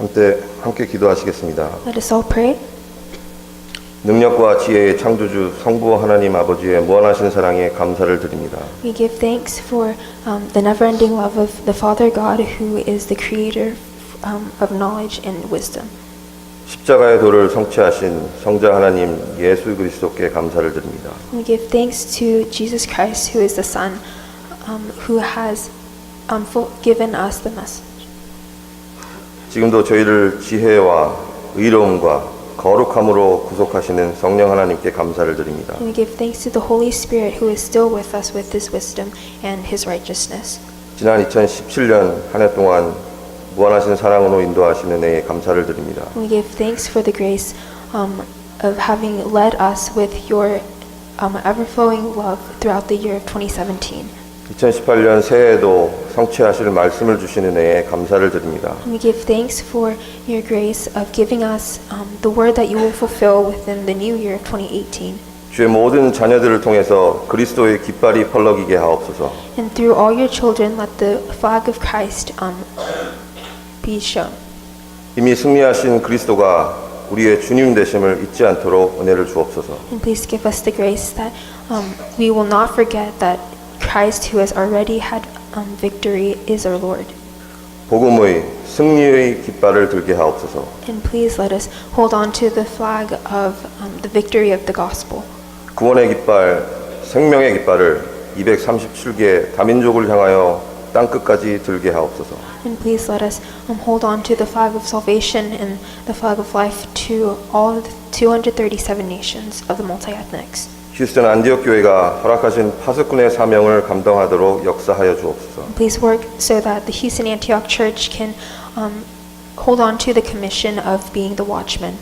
함께 함께 기도하시겠습니다. Let us all pray. 능력과 지혜의 창조주 성부 하나님 아버지의 무한하신 사랑에 감사를 드립니다. We give thanks for um, the never-ending love of the Father God, who is the creator um, of knowledge and wisdom. 십자가의 도를 성취하신 성자 하나님 예수 그리스도께 감사를 드립니다. We give thanks to Jesus Christ, who is the Son, um, who has um, given us the message. 지금도 저희를 지혜와 의로움과 거룩함으로 구속하시는 성령 하나님께 감사를 드립니다. And we give thanks to the Holy Spirit, who is still with us with His wisdom and His righteousness. 지난 2017년 한 해 동안 무한하신 사랑으로 인도하시는 은혜에 감사를 드립니다. We give thanks for the grace um, of having led us with your um, ever-flowing love throughout the year of 2017. 2018년 새해에도 성취하실 말씀을 주시는 은혜에 감사를 드립니다. And we give thanks for your grace of giving us um, the word that you will fulfill within the new year of 2018. 주의 모든 자녀들을 통해서 그리스도의 깃발이 펄럭이게 하옵소서. And through all your children, let the flag of Christ um, be shown. 이미 승리하신 그리스도가 우리의 주님 되심을 잊지 않도록 은혜를 주옵소서. And please give us the grace that um, we will not forget that Christ, who has already had um, victory, is our Lord. 복음의 승리의 깃발을 들게 하옵소서. And please let us hold on to the flag of um, the victory of the gospel. 구원의 깃발, 생명의 깃발을 237개 다민족을 향하여 땅 끝까지 들게 하옵소서. And please let us um, hold on to the flag of salvation and the flag of life to all of the 237 nations of the multi-ethnics. 휴스턴 안디옥 교회가 허락하신 파수꾼의 사명을 감당하도록 역사하여 주옵소서. Please work so that the Houston Antioch Church can um, hold on to the commission of being the watchman.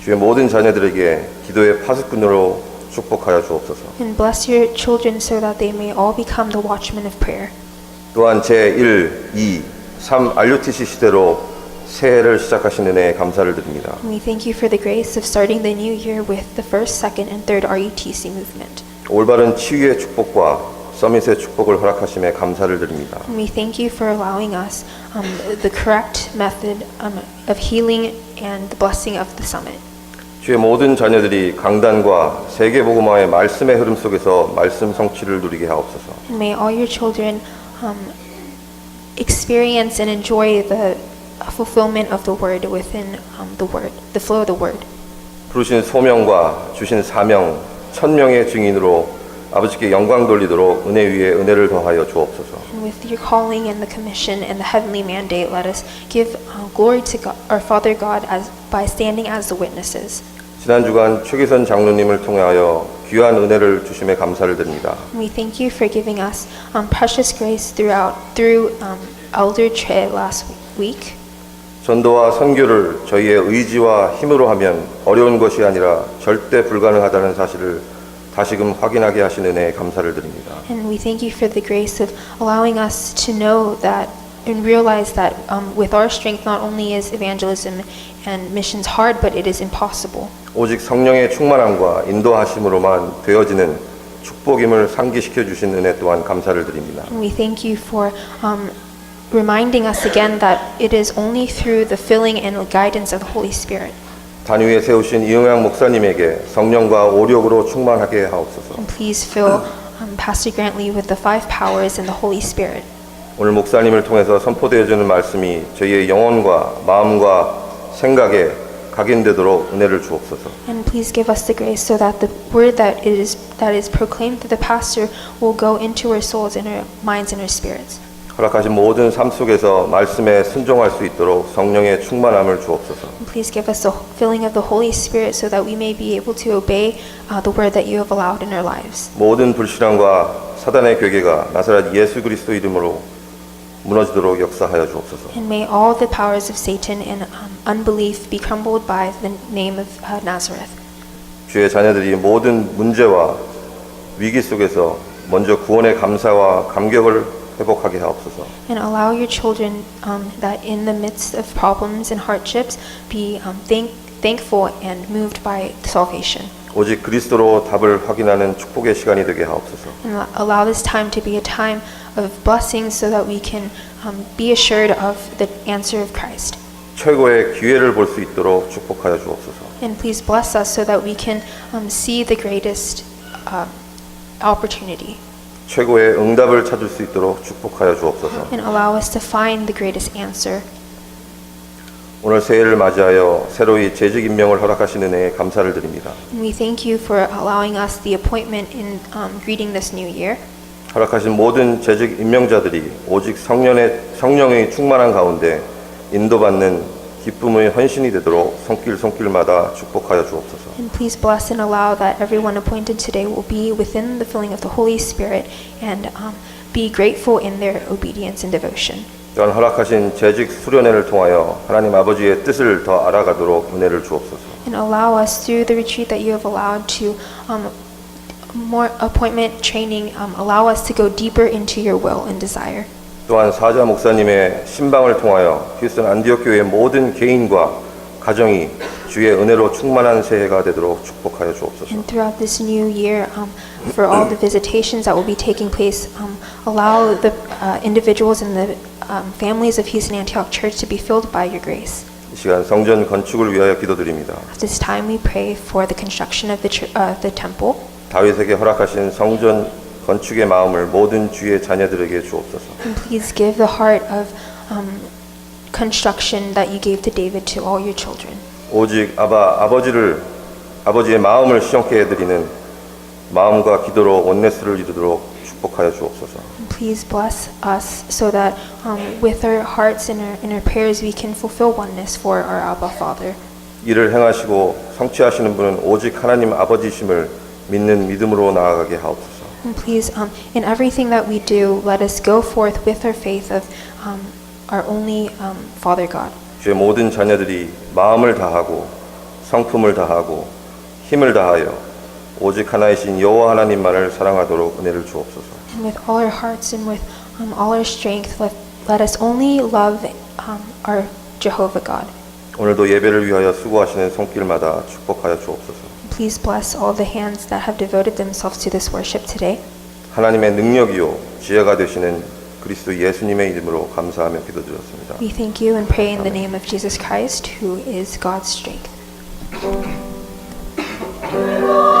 주의 모든 자녀들에게 기도의 파수꾼으로 축복하여 주옵소서. And bless your children so that they may all become the watchmen of prayer. 또한 제1, 2, 3 RUTC 시대로 새해를 시작하신 은혜에 감사를 드립니다. We thank you for the grace of starting the new year with the first, second, and third RUTC movement. 올바른 치유의 축복과 서밋의 축복을 허락하심에 감사를 드립니다. And we thank you for allowing us um, the correct method um, of healing and the blessing of the summit. 주의 모든 자녀들이 강단과 세계 복음화의 말씀의 흐름 속에서 말씀 성취를 누리게 하옵소서. And may all your children um, experience and enjoy the fulfillment of the word within um, the word, the flow of the word. 부르신 소명과 주신 사명, 천명의 증인으로 아버지께 영광 돌리도록 은혜 위에 은혜를 더하여 주옵소서. And with your calling and the commission and the heavenly mandate, let us give uh, glory to God, our Father God as, by standing as the witnesses. 지난 주간 최기선 장로님을 통하여 귀한 은혜를 주심에 감사를 드립니다. And we thank you for giving us um, precious grace throughout through um, Elder Che last week. 전도와 선교를 저희의 의지와 힘으로 하면 어려운 것이 아니라 절대 불가능하다는 사실을 다시금 확인하게 하신 은혜에 감사를 드립니다. And we thank you for the grace of allowing us to know that and realize that um, with our strength, not only is evangelism and missions hard, but it is impossible. 오직 성령의 충만함과 인도하심으로만 되어지는 축복임을 상기시켜 주신 은혜 또한 감사를 드립니다. And we thank you for um, reminding us again that it is only through the filling and guidance of the Holy Spirit. 단위에 세우신 이응양 목사님에게 성령과 오력으로 충만하게 하옵소서. And please fill um, Pastor Grantley with the five powers and the Holy Spirit. 오늘 목사님을 통해서 선포되어지는 말씀이 저희의 영혼과 마음과 생각에 각인되도록 은혜를 주옵소서. And please give us the grace so that the word that it is that is proclaimed through the pastor will go into our souls and our minds and our spirits. 허락하신 모든 삶 속에서 말씀에 순종할 수 있도록 성령의 충만함을 주옵소서. Please give us the filling of the Holy Spirit so that we may be able to obey uh, the word that you have allowed in our lives. 모든 불신앙과 사단의 괴계가 나사렛 예수 그리스도 이름으로 무너지도록 역사하여 주옵소서. And may all the powers of Satan and um, unbelief be crumbled by the name of uh, Nazareth. 주의 자녀들이 모든 문제와 위기 속에서 먼저 구원의 감사와 감격을 회복하게 하옵소서. And allow your children um, that in the midst of problems and hardships be um, thank, thankful and moved by salvation. 오직 그리스도로 답을 확인하는 축복의 시간이 되게 하옵소서. And allow this time to be a time of blessings so that we can um, be assured of the answer of Christ. 최고의 기회를 볼 수 있도록 축복하여 주옵소서. And please bless us so that we can um, see the greatest uh, opportunity 최고의 응답을 찾을 수 있도록 축복하여 주옵소서. and allow us to find the greatest answer. 오늘 새해를 맞이하여 새로이 재직 임명을 허락하신 은혜에 감사를 드립니다. And we thank you for allowing us the appointment in um, greeting this new year. 허락하신 모든 재직 임명자들이 오직 성령의 성령의 충만한 가운데 인도받는 기쁨의 헌신이 되도록 손길 손길마다 축복하여 주옵소서. And please bless and allow that everyone appointed today will be within the filling of the Holy Spirit and um, be grateful in their obedience and devotion. 또한 허락하신 재직 수련회를 통하여 하나님 아버지의 뜻을 더 알아가도록 은혜를 주옵소서. And allow us through the retreat that you have allowed to um, more appointment training, um, allow us to go deeper into your will and desire. 또한 사자 목사님의 신방을 통하여 휴스턴 안디옥 교회 모든 개인과 가정이 주의 은혜로 충만한 새해가 되도록 축복하여 주옵소서. And throughout this new year, um, for all the visitations that will be taking place, um, allow the uh, individuals and the um, families of Houston Antioch Church to be filled by your grace. 이 시간 성전 건축을 위하여 기도드립니다. At this time, we pray for the construction of the, uh, the temple. 다윗에게 허락하신 성전 건축의 마음을 모든 주의 자녀들에게 주옵소서. And please give the heart of um, construction that you gave to David to all your children. 오직 아바 아버지를 아버지의 마음을 시원케 해드리는 마음과 기도로 온네스를 이루도록 축복하여 주옵소서. Please bless us so that um, with our hearts and our, and our prayers we can fulfill oneness for our Abba Father. 이를 행하시고 성취하시는 분은 오직 하나님 아버지심을 믿는 믿음으로 나아가게 하옵소서. And please, um, in everything that we do, let us go forth with our faith of um, our only um, Father God. 주의 모든 자녀들이 마음을 다하고 성품을 다하고 힘을 다하여 오직 하나이신 여호와 하나님만을 사랑하도록 은혜를 주옵소서. And with all our hearts and with um, all our strength, let, let us only love um, our Jehovah God. 오늘도 예배를 위하여 수고하시는 손길마다 축복하여 주옵소서. Please bless all the hands that have devoted themselves to this worship today. 하나님의 능력이요 지혜가 되시는 그리스도 예수님의 이름으로 감사하며 기도드렸습니다. We thank you and pray in the name of Jesus Christ, who is God's strength.